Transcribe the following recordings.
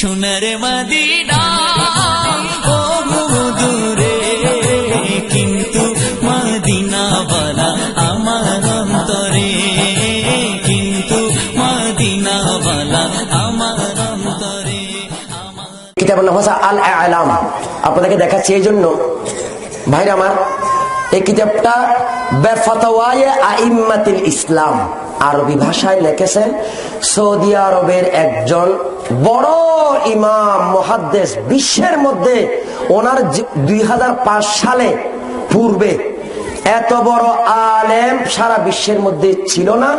সোনার মদিনা। ও দূরে কিন্তু মদিনা বলা আমার অন্তরে। কিন্তু মদিনা বলা আমার অন্তরে। কিতাবের নাম হচ্ছে আল আলাম আপনাদেরকে দেখাচ্ছি এই জন্য। ভাইরা আমার, এই কিতাবটা আইম্মাতিল ইসলাম। আরবি ভাষায় লিখেছেন, সৌদি আরবের একজন বড় ইমাম মহাদ্দেশ বিশ্বের মধ্যে ওনার দুই হাজার পাঁচ সালে পূর্বে এত বড় আলেম সারা বিশ্বের মধ্যে ছিল না।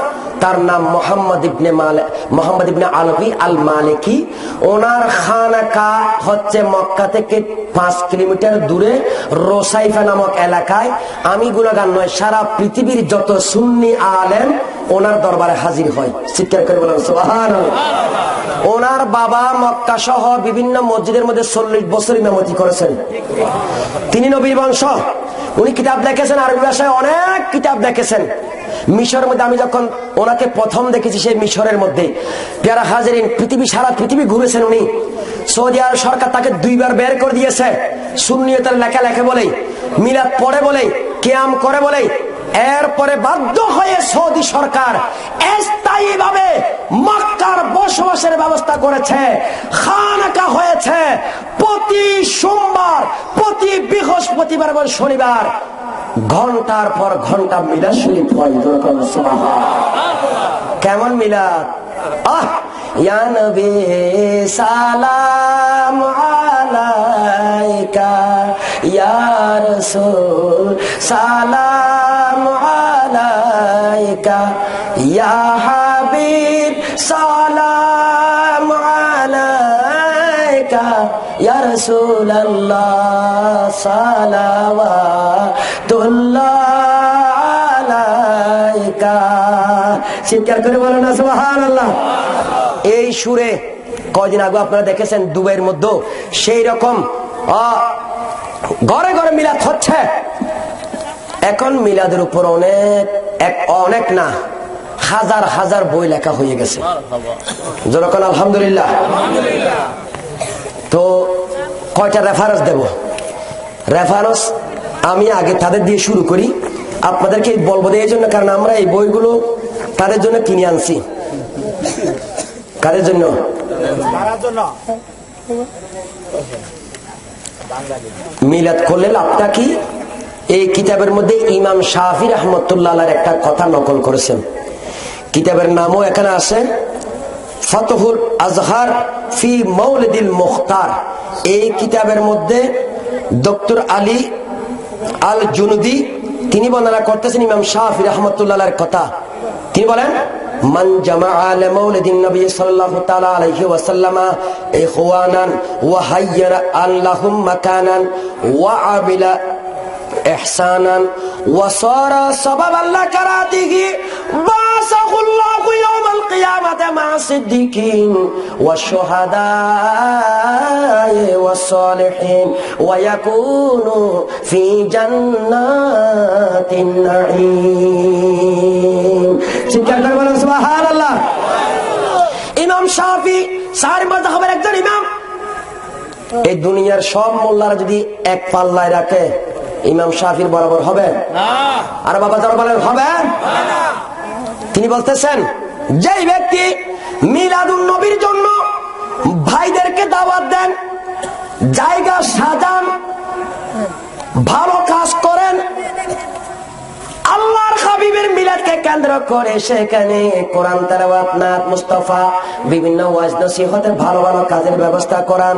তার নাম মোহাম্মদ ইবনে মালে মোহাম্মদ ইবনে আলবি আল মালিকি ওনার খানাকা হচ্ছে মক্কা থেকে পাঁচ কিলোমিটার দূরে রোসাইফা নামক এলাকায়। আমি গুণগান নয়, সারা পৃথিবীর যত সুন্নি আলেম ওনার দরবারে হাজির হয়। চিৎকার করে বলেন, সুবহানাল্লাহ। ওনার বাবা মক্কা সহ বিভিন্ন মসজিদের মধ্যে চল্লিশ বছর ইমামতি করেছেন। তিনি নবীর বংশ। উনি কিতাব দেখেছেন, আরবি ভাষায় অনেক কিতাব দেখেছেন। মিশরের মধ্যে আমি যখন ওনাকে প্রথম দেখেছি, সেই মিশরের মধ্যে। পেয়ারা হাজারিন, পৃথিবী সারা পৃথিবী ঘুরেছেন উনি। সৌদি আরব সরকার তাকে দুইবার বের করে দিয়েছে। শূন্যতার লেখা লেখে বলেই, মিলাদ পড়ে বলেই, কেয়াম করে বলেই এরপরে বাধ্য হয়ে সৌদি সরকার স্থায়ী ভাবে মক্কার বসবাসের ব্যবস্থা করেছে, খানাকা হয়েছে। প্রতি সোমবার, প্রতি বৃহস্পতিবার এবং শনিবার ঘণ্টার পর ঘণ্টা মিলা হয় কেমন মিলা আহ, ইয়া নবী, সালাম আলাইকা, ইয়া রাসূল, সালাম ইয়া হাবিব, সালাম আলাইকা। ইয়া রাসূলুল্লাহ, সালাওয়াতুল্লাহ আলাইকা। চিৎকার করে বলো না, সুবহানাল্লাহ। এই সুরে কয়দিন আগে আপনারা দেখেছেন দুবাইয়ের মধ্যে সেই রকম ঘরে ঘরে মিলাদ হচ্ছে। এখন মিলাদের উপর অনেক এক অনেক না হাজার হাজার বই লেখা হয়ে গেছে। যেরকম আলহামদুলিল্লাহ। তো কয়টা রেফারেন্স দেব? রেফারেন্স আমি আগে তাদের দিয়ে শুরু করি। আপনাদেরকে বলব এই জন্য কারণ আমরা এই বইগুলো তাদের জন্য কিনে আনছি। কাদের জন্য। মিলাদ করলে লাভটা কি? এই কিতাবের মধ্যে ইমাম শাহি রহমতুল্লাহ একটা কথা নকল করেছেন কিতাবের নামও এখানে আছে ফতহুল আজহার ফি মৌলদিল মুখতার এই কিতাবের মধ্যে ডক্টর আলী আল জুনুদি তিনি বর্ণনা করতেছেন ইমাম শাহি রহমতুল্লাহ কথা তিনি বলেন من جمع لمولد النبي صلى الله تعالى عليه وسلم إخوانا وهير لهم مكانا وعمل إحسانا وصار سببا لكراته بعثه الله يوم القيامة مع الصديقين والشهداء والصالحين ويكون في جنات النعيم চিৎকার করে বলেন সুবহানাল্লাহ ইমাম শাফি সারি মাযহাবের একজন ইমাম এই দুনিয়ার সব মোল্লারা যদি এক পাল্লায় রাখে ইমাম শাহির বরাবর হবে? আর বাবা যারা বলেন হবে? তিনি বলতেছেন যে ব্যক্তি মিলাদুল নবীর জন্য ভাইদেরকে দাওয়াত দেন জায়গা সাজান ভালো কাজ করেন আল্লাহর হাবিবের মিলাদকে কেন্দ্র করে সেখানে কোরআন তেলাওয়াত, নাত মুস্তাফা, বিভিন্ন ওয়াজ নসিহতের ভালো ভালো কাজের ব্যবস্থা করান।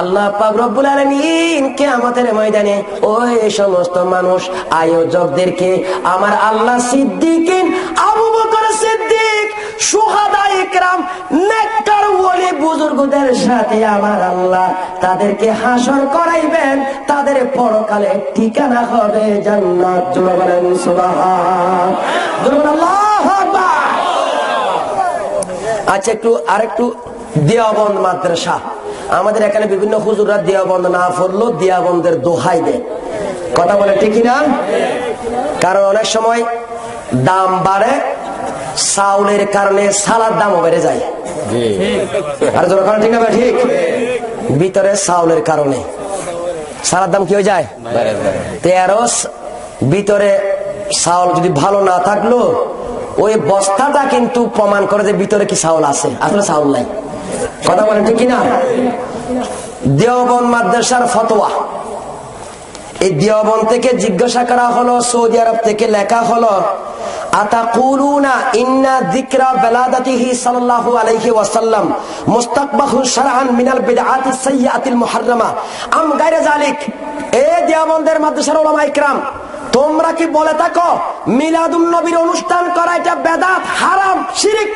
আল্লাহ পাক রব্বুল আলামিন কিয়ামতের ময়দানে ওই সমস্ত মানুষ, আয়োজকদেরকে, আমার আল্লাহ সিদ্দিকিন, আবু বকর সিদ্দিক সুহাদা ইকরাম ওলি বুজুর্গদের সাথে আমার আল্লাহ তাদেরকে হাসর করাইবেন, তাদের পরকালে ঠিকানা হবে আচ্ছা একটু, আরেকটু মাদ্রাসা। আমাদের এখানে বিভিন্ন হুজুররা না পড়ল দেওয়াবন্দের দোহাই দেয়। কথা বলে ঠিকই না কারণ অনেক সময় দাম বাড়ে চাউলের কারণে সালার দামও বেড়ে যায়। আর যখন ঠিক না ঠিক? ভিতরে চাউলের কারণে। সালার দাম কি হয়ে যায়? তেরো ভিতরে চাউল যদি ভালো না থাকল ওই বস্তাটা কিন্তু প্রমাণ করে যে ভিতরে কি চাউল আছে আসলে চাউল নাই। কথা বলেন ঠিক কিনা? দেওবন মাদ্রাসার ফতোয়া। এই দেওবন থেকে জিজ্ঞাসা করা হলো সৌদি আরব থেকে লেখা হলো সাল্লাল্লাহু ওয়াসাল্লাম মিনাল আম এ তোমরা কি বলে থাকো, মিলাদুন নবীর অনুষ্ঠান করা এটা বেদাত, হারাম, শিরিক?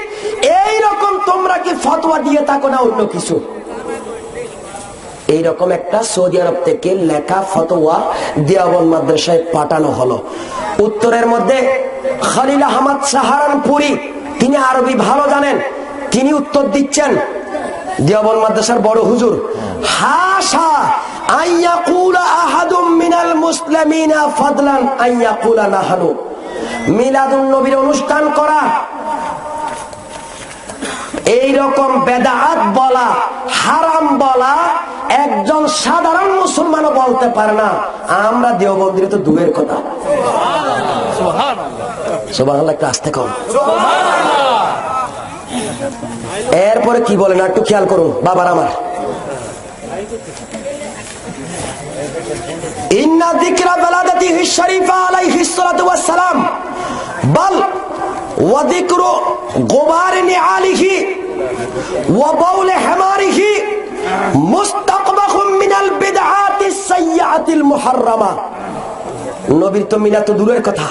এই রকম তোমরা কি ফতোয়া দিয়ে থাকো না অন্য কিছু? এইরকম একটা সৌদি আরব থেকে লেখা ফতোয়া দিয়াবন মাদ্রাসায় পাঠানো হলো। উত্তরের মধ্যে, খালিল আহমদ সাহারানপুরি, তিনি আরবি ভালো জানেন, তিনি উত্তর দিচ্ছেন। দিয়াবন মাদ্রাসার বড় হুজুর হাসা মিনাল মুসলিমিনা বেদাত বলা, হারাম বলা একজন সাধারণ মুসলমানও বলতে পারে না আমরা দেওবন্দিরে তো দূরের কথা একটু আসতে কম এরপরে কি বলেন একটু খেয়াল করুন বাবার আমার। ইন্না যিকরা বেলাদাতিহি শরীফা আলাইহিস সালাতু ওয়াস সালাম বাল ওয়া যিকরু গুবার নিআলিহি ওয়া বাউল হিমারিহি নবীর তো মিলা তো দূরের কথা।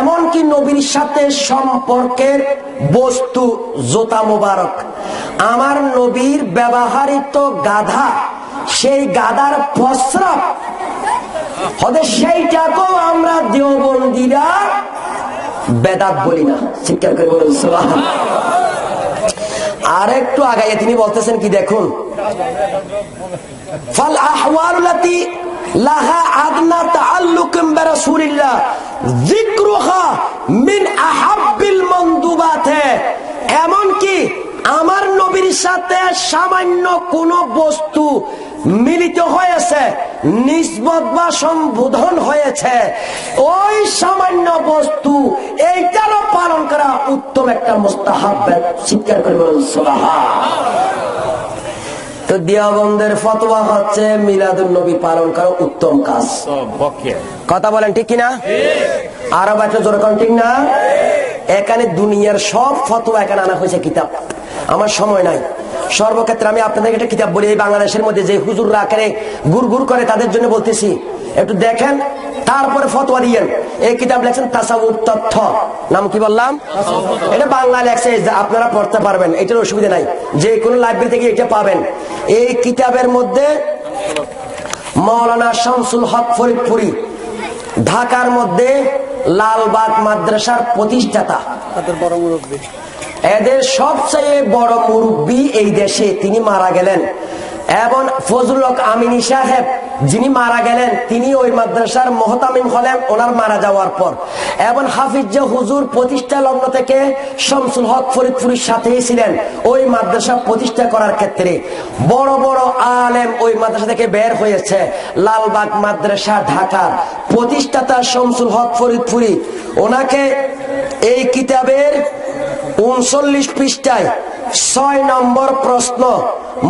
এমনকি নবীর সাথে সম্পর্কের বস্তু জোতা মোবারক। আমার নবীর ব্যবহারিত গাধা, সেই গাধার প্রস্রাব হতে সেইটাকেও আমরা দেওবন্দিরা বেদাত বলি না। করে বলুন। আর একটু আগাইয়ে তিনি বলতেছেন কি দেখুন? ফাল আহওয়ালুল্লাতি লাহা আদনা তাআল্লুকুম বিরাসূলিল্লাহ। যিকরুহা মিন আহাব্বিল এমন কি আমার নবীর সাথে সামান্য কোন বস্তু মিলিত হয়েছে নিসবত বা সম্বোধন হয়েছে। ওই সামান্য বস্তু, এইটারও পালন করা উত্তম একটা মুস্তাহাব। চিৎকার করে বলুন ফতোয়া হচ্ছে মিলাদুল নবী পালন করা উত্তম কাজ। কথা বলেন একটা জোরে ঠিক না? এখানে দুনিয়ার সব ফতোয়া এখানে আনা হয়েছে কিতাব। আমার সময় নাই। সর্বক্ষেত্রে আমি আপনাদের একটা কিতাব বলি, এই বাংলাদেশের মধ্যে যে হুজুররা আকারে গুর গুর করে তাদের জন্য বলতেছি। একটু দেখেন, তারপরে ফতোয়া দিয়েন এই কিতাব লেখছেন তাসাউফ তথ্য। নাম কি বললাম? এটা বাংলা লেখছে আপনারা পড়তে পারবেন, এটার অসুবিধা নাই। যে কোনো লাইব্রেরি থেকে এটা পাবেন। এই কিতাবের মধ্যে মৌলানা শামসুল হক ফরিদপুরি, ঢাকার মধ্যে লালবাগ মাদ্রাসার প্রতিষ্ঠাতা। এদের সবচেয়ে বড় মুরব্বী এই দেশে তিনি মারা গেলেন। এবং ফজলুল হক আমিনী সাহেব, যিনি মারা গেলেন, তিনি ওই মাদ্রাসার মহতামিম হলেন, ওনার মারা যাওয়ার পর। এবং হাফিজ হুজুর প্রতিষ্ঠা লগ্ন থেকে শামসুল হক ফরিদপুরের সাথেই ছিলেন ওই মাদ্রাসা প্রতিষ্ঠা করার ক্ষেত্রে। বড় বড় আলেম ওই মাদ্রাসা থেকে বের হয়েছে। লালবাগ মাদ্রাসা, ঢাকার প্রতিষ্ঠাতা শামসুল হক ফরিদপুরি। ওনাকে এই কিতাবের উনচল্লিশ পৃষ্ঠায় ছয় নম্বর প্রশ্ন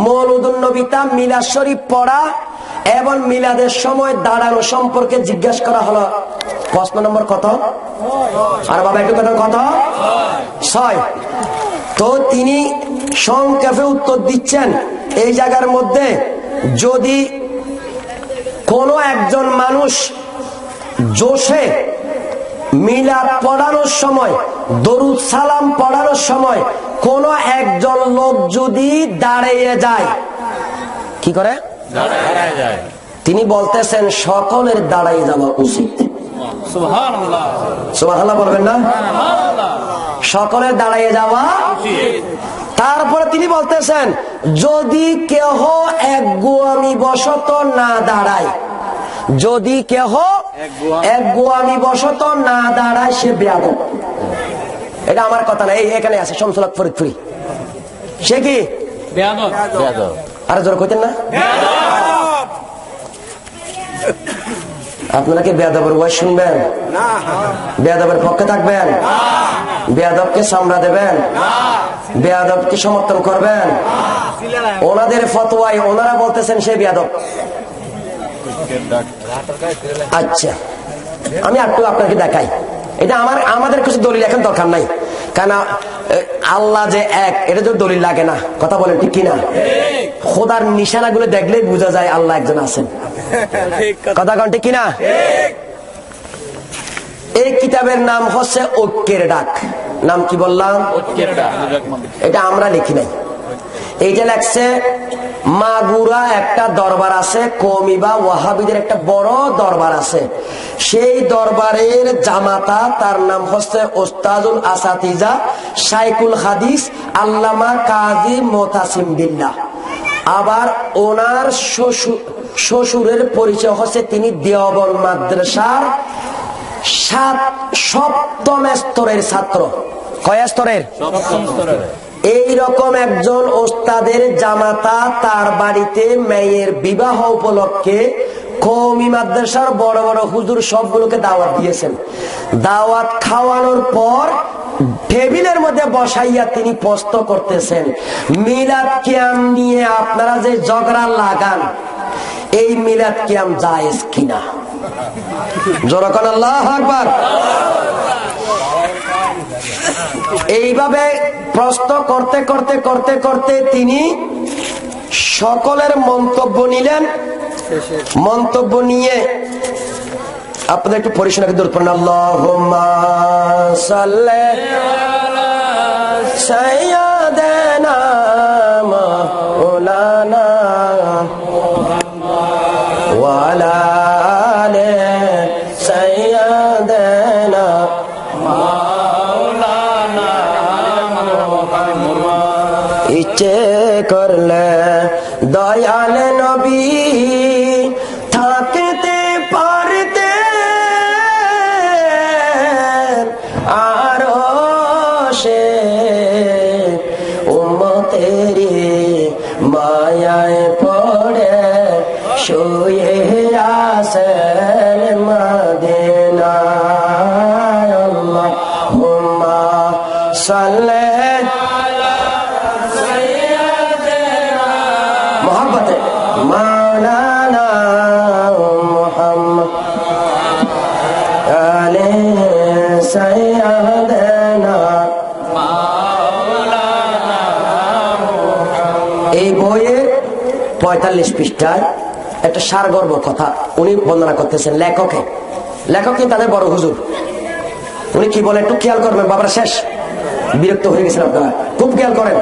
মৌলুদুল নবিতা মিলাদ শরীফ পড়া এবং মিলাদের সময় দাঁড়ানো সম্পর্কে জিজ্ঞাসা করা হলো। প্রশ্ন নম্বর কত? আর বাবা, একটু কথা কত? ছয়। তো তিনি সংক্ষেপে উত্তর দিচ্ছেন, এই জায়গার মধ্যে যদি কোনো একজন মানুষ জোশে মিলাদ পড়ানোর সময়, দরুদ সালাম পড়ানোর সময় কোন একজন লোক যদি দাঁড়িয়ে যায়, কি করে? তিনি বলতেছেন, সকলের দাঁড়াই যাওয়া উচিত। বলবেন না? সকলের দাঁড়াইয়ে যাওয়া তারপরে তিনি বলতেছেন, যদি কেহ এক গোয়ামি বশত না দাঁড়ায় যদি কেহ এক গোয়ামি বশত না দাঁড়ায় সে বেয়াদব। এটা আমার কথা না এই এখানে আছে শামসুল হক ফরিদপুরি সে কি? আর জোর কইতেন না। আপনারা কি বেয়াদবের ওয়াজ শুনবেন? বেয়াদবের পক্ষে থাকবেন? বেয়াদবকে সামরা দেবেন? বেয়াদবকে সমর্থন করবেন? ওনাদের ফতোয়ায় ওনারা বলতেছেন সে বেয়াদব। আচ্ছা। আমি একটু আপনাকে দেখাই। এটা আমার আমাদের কিছু দলিল এখন দরকার নাই। কেন আল্লাহ যে এক এটা তো দলিল লাগে না কথা বলেন ঠিক কিনা? খোদার নিশানাগুলো দেখলেই বোঝা যায় আল্লাহ একজন আছেন। কথা কন ঠিক কিনা? এই কিতাবের নাম হচ্ছে ঐক্যের ডাক। নাম কি বললাম? এটা আমরা লিখি নাই। এইটা লেখছে মাগুরা একটা দরবার আছে কমি বা ওয়াহাবিদের একটা বড় দরবার আছে। সেই দরবারের জামাতা, তার নাম হচ্ছে ওস্তাজুল আসাতিজা সাইকুল হাদিস আল্লামা কাজী মোতাসিম বিল্লাহ। আবার ওনার শ্বশুর, শ্বশুরের পরিচয় হচ্ছে তিনি দেওবন মাদ্রাসার সাত, সপ্তম স্তরের ছাত্র। কয় স্তরের। এই রকম একজন ওস্তাদের জামাতা তার বাড়িতে মেয়ের বিবাহ উপলক্ষে কৌমি মাদ্রাসার বড় বড় হুজুর সবগুলোকে দাওয়াত দিয়েছেন। দাওয়াত খাওয়ানোর পর টেবিলের মধ্যে বসাইয়া তিনি প্রশ্ন করতেছেন। মিলাদ কিয়াম নিয়ে আপনারা যে ঝগড়া লাগান, এই মিলাদ কিয়াম জায়েজ কিনা? জোরকন আল্লাহ আকবার। এইভাবে প্রশ্ন করতে করতে করতে করতে তিনি সকলের মন্তব্য নিলেন। মন্তব্য নিয়ে আপনাদের একটু দূর করেন আল্লাহুম্মা সাল্লি মায়ায় পঁয়তাল্লিশ পৃষ্ঠায় একটা সারগর্ব কথা উনি বর্ণনা করতেছেন লেখকে। লেখক কিন্তু তাদের বড় হুজুর। উনি কি বলে, একটু খেয়াল করবেন, বাবার, শেষ। বিরক্ত হয়ে গেছেন আপনারা। খুব খেয়াল করেন।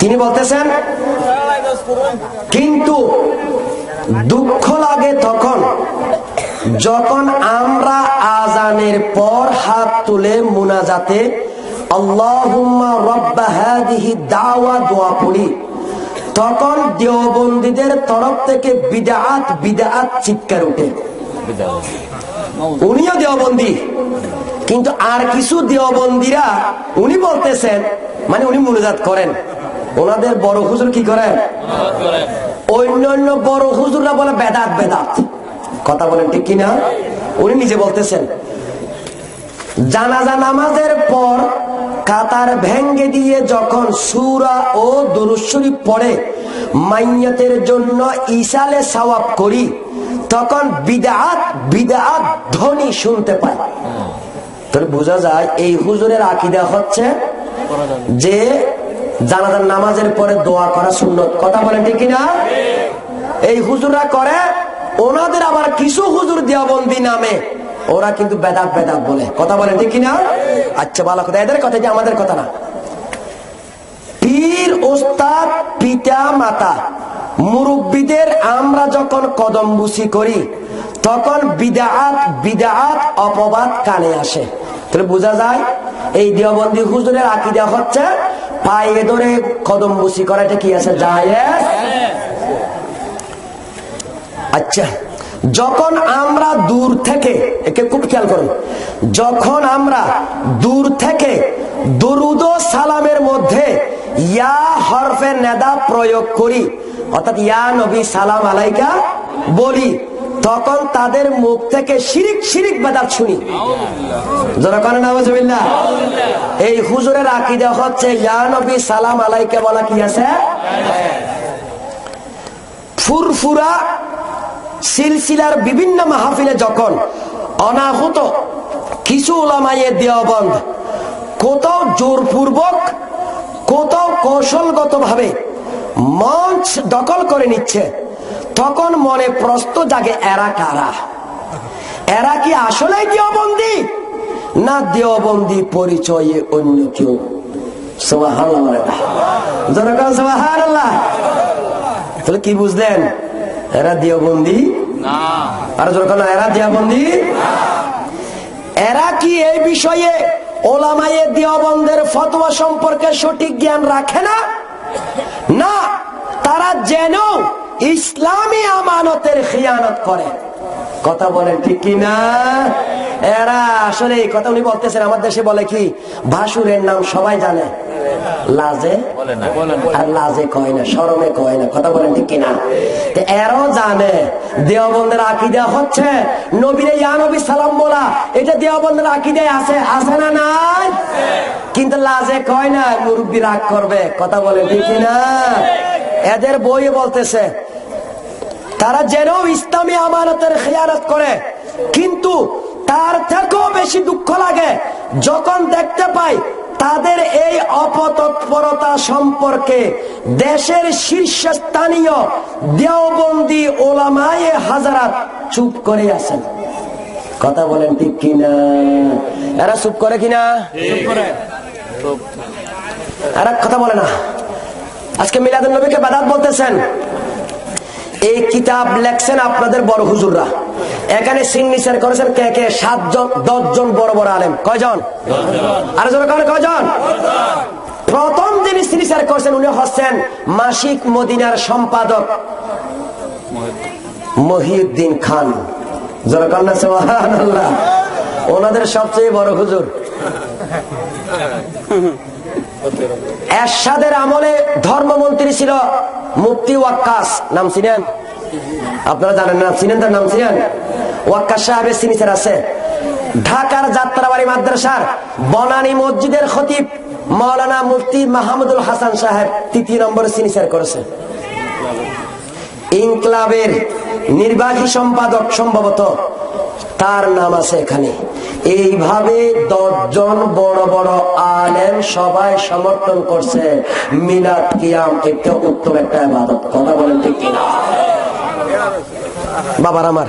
তিনি বলতেছেন, কিন্তু দুঃখ লাগে তখন যখন আমরা আজানের পর হাত তুলে মুনাজাতে, আল্লাহুম্মা রব্বা হাদিহি দাওয়া দোয়া পড়ি। তখন দেওবন্দীদের তরফ থেকে বিদাত বিদাত চিৎকার উঠে। উনিও দেওবন্দি। কিন্তু আর কিছু দেওবন্দিরা উনি বলতেছেন মানে উনি মনোজাত করেন। ওনাদের বড় হুজুর কি করেন অন্যান্য বড় হুজুররা বলে বেদাত বেদাত। কথা বলেন ঠিক কিনা? উনি নিজে বলতেছেন, জানাজা নামাজের পর কাতার ভেঙ্গে দিয়ে যখন সুরা ও দুরুশ্বরী পড়ে, মাইয়াতের জন্য ইসালে সওয়াব করি, তখন বিদাত বিদাত ধ্বনি শুনতে পাই। তাহলে বোঝা যায় এই হুজুরের আকিদা হচ্ছে যে জানাজার নামাজের পরে দোয়া করা সুন্নত। কথা বলেন ঠিক না এই হুজুররা করে, ওনাদের আবার কিছু হুজুর দেওবন্দি নামে, ওরা কিন্তু বেদাত বেদাত বলে। কথা বলেন ঠিক কিনা? আচ্ছা ভালো কথা। এদের কথা যে আমাদের কথা না। পীর, ওস্তাদ, পিতা, মাতা, মুরব্বীদের আমরা যখন কদম বুসি করি, তখন বিদাত বিদাত অপবাদ কানে আসে। তাহলে বোঝা যায়, এই দেওবন্দি হুজুরের আকিদা হচ্ছে, পায়ে ধরে কদম বুসি করাটা কি আছে? যায় আচ্ছা। যখন আমরা দূর থেকে, একে খুব খেয়াল করুন, যখন আমরা দূর থেকে দরুদ সালামের মধ্যে ইয়া হরফে নেদা প্রয়োগ করি, অর্থাৎ ইয়া নবী সালাম আলাইকা বলি, তখন তাদের মুখ থেকে শিরিক শিরিক বেদাত শুনি। এই হুজুরের আকিদা হচ্ছে, ইয়া নবী সালাম আলাইকা বলা কি আছে? ফুরফুরা সিলসিলার বিভিন্ন মাহফিলে যখন অনাহুত, কিছু ওলামাইয়ে দেওয়াবন্ধ কোথাও জোরপূর্বক, কোথাও কৌশলগত ভাবে মঞ্চ দখল করে নিচ্ছে, তখন মনে প্রশ্ন জাগে, এরা কারা? এরা কি আসলে দেওবন্দি না দেওবন্দি পরিচয়ে অন্য কেউ? তাহলে কি বুঝলেন? এরা দিয়বন্দি না। আর যখন এরা দিয়াবন্দি এরা কি এই বিষয়ে ওলামায়ে দিয়াবন্দের ফতোয়া সম্পর্কে সঠিক জ্ঞান রাখে না? না তারা যেন ইসলামী আমানতের খিয়ানত করে। কথা বলেন ঠিক কি না এরা আসলে এই কথা উনি বলতেছেন আমার দেশে বলে কি? ভাসুরের নাম সবাই জানে। লাজে? বলে না। বলে না। আর লাজে কয় না সরমে কয় না কথা বলেন ঠিক কিনা? এরও জানে দেওবন্দের আকিদা হচ্ছে নবীরে সালাম বলা। এটা দেওবন্দের আকিদায় আছে আছে না নাই? কিন্তু লাজে কয় না মুরব্বী রাগ করবে কথা বলেন ঠিক কিনা? এদের বই বলতেছে তারা যেন ইসলামী আমানতের খেয়ারত করে। কিন্তু তার থেকেও বেশি দুঃখ লাগে যখন দেখতে পাই তাদের এই অপতৎপরতা সম্পর্কে দেশের শীর্ষস্থানীয় দেওবন্দি ওলামায়ে হাজারাত চুপ করে আছেন। কথা বলেন ঠিক কিনা? এরা চুপ করে কিনা? এরা কথা বলে না। আজকে মিলাদুল নবীকে বাদাত বলতেছেন। এই কিতাব লেখছেন আপনাদের বড় হুজুররা। এখানে সিগনেচার করেছেন কে কে? সাতজন, দশজন বড় বড় আলেম। কয়জন? আর জন কয়জন? প্রথম যিনি সিগনেচার করেছেন, উনি হচ্ছেন মাসিক মদিনার সম্পাদক মহিউদ্দিন খান। জনকন্যা ওনাদের সবচেয়ে বড় হুজুর। এরশাদের আমলে ধর্মমন্ত্রী ছিল মুফতি ওয়াক্কাস, নাম চিনেন? আপনারা জানেন নাম চিনেন তার নাম চিনেন? ওয়াক্কাস সাহেবের সিনিচার আছে। ঢাকার যাত্রাবাড়ি মাদ্রাসার বনানী মসজিদের খতিব মৌলানা মুফতি মাহমুদুল হাসান সাহেব তৃতীয় নম্বরে সিনিচার করেছে। ইনকলাবের নির্বাহী সম্পাদক সম্ভবত তার নাম আছে এখানে। এইভাবে দশজন বড় বড় আলেম সবাই সমর্থন করছে। মিলাদ কিয়াম একটা উত্তম একটা ইবাদত। কথা বলেন ঠিক কিনা? বাবার আমার।